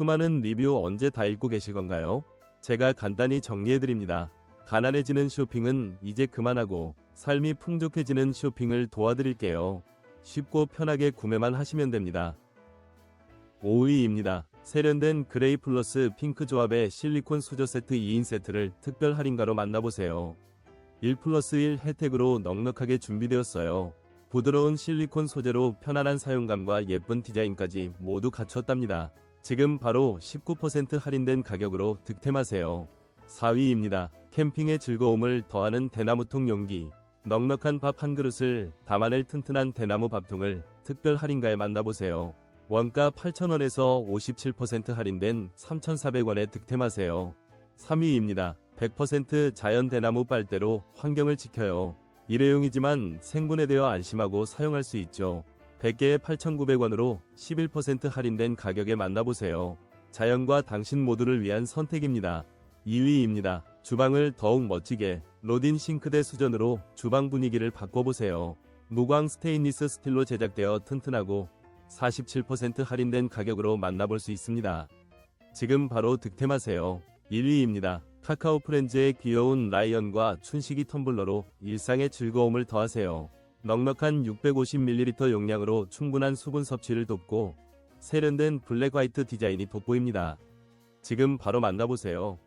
수많은 리뷰 언제 다 읽고 계실 건가요? 제가 간단히 정리해드립니다. 가난해지는 쇼핑은 이제 그만하고 삶이 풍족해지는 쇼핑을 도와드릴게요. 쉽고 편하게 구매만 하시면 됩니다. 5위입니다. 세련된 그레이 플러스 핑크 조합의 실리콘 수저 세트 2인 세트를 특별 할인가로 만나보세요. 1 플러스 1 혜택으로 넉넉하게 준비되었어요. 부드러운 실리콘 소재로 편안한 사용감과 예쁜 디자인까지 모두 갖췄답니다. 지금 바로 19% 할인된 가격으로 득템하세요. 4위입니다. 캠핑의 즐거움을 더하는 대나무통 용기. 넉넉한 밥 한 그릇을 담아낼 튼튼한 대나무 밥통을 특별 할인가에 만나보세요. 원가 8,000원에서 57% 할인된 3,400원에 득템하세요. 3위입니다. 100% 자연 대나무 빨대로 환경을 지켜요. 일회용이지만 생분해되어 안심하고 사용할 수 있죠. 100개에 8,900원으로 11% 할인된 가격에 만나보세요. 자연과 당신 모두를 위한 선택입니다. 2위입니다. 주방을 더욱 멋지게 로딘 싱크대 수전으로 주방 분위기를 바꿔보세요. 무광 스테인리스 스틸로 제작되어 튼튼하고 47% 할인된 가격으로 만나볼 수 있습니다. 지금 바로 득템하세요. 1위입니다. 카카오 프렌즈의 귀여운 라이언과 춘식이 텀블러로 일상의 즐거움을 더하세요. 넉넉한 650ml 용량으로 충분한 수분 섭취를 돕고 세련된 블랙 화이트 디자인이 돋보입니다. 지금 바로 만나보세요.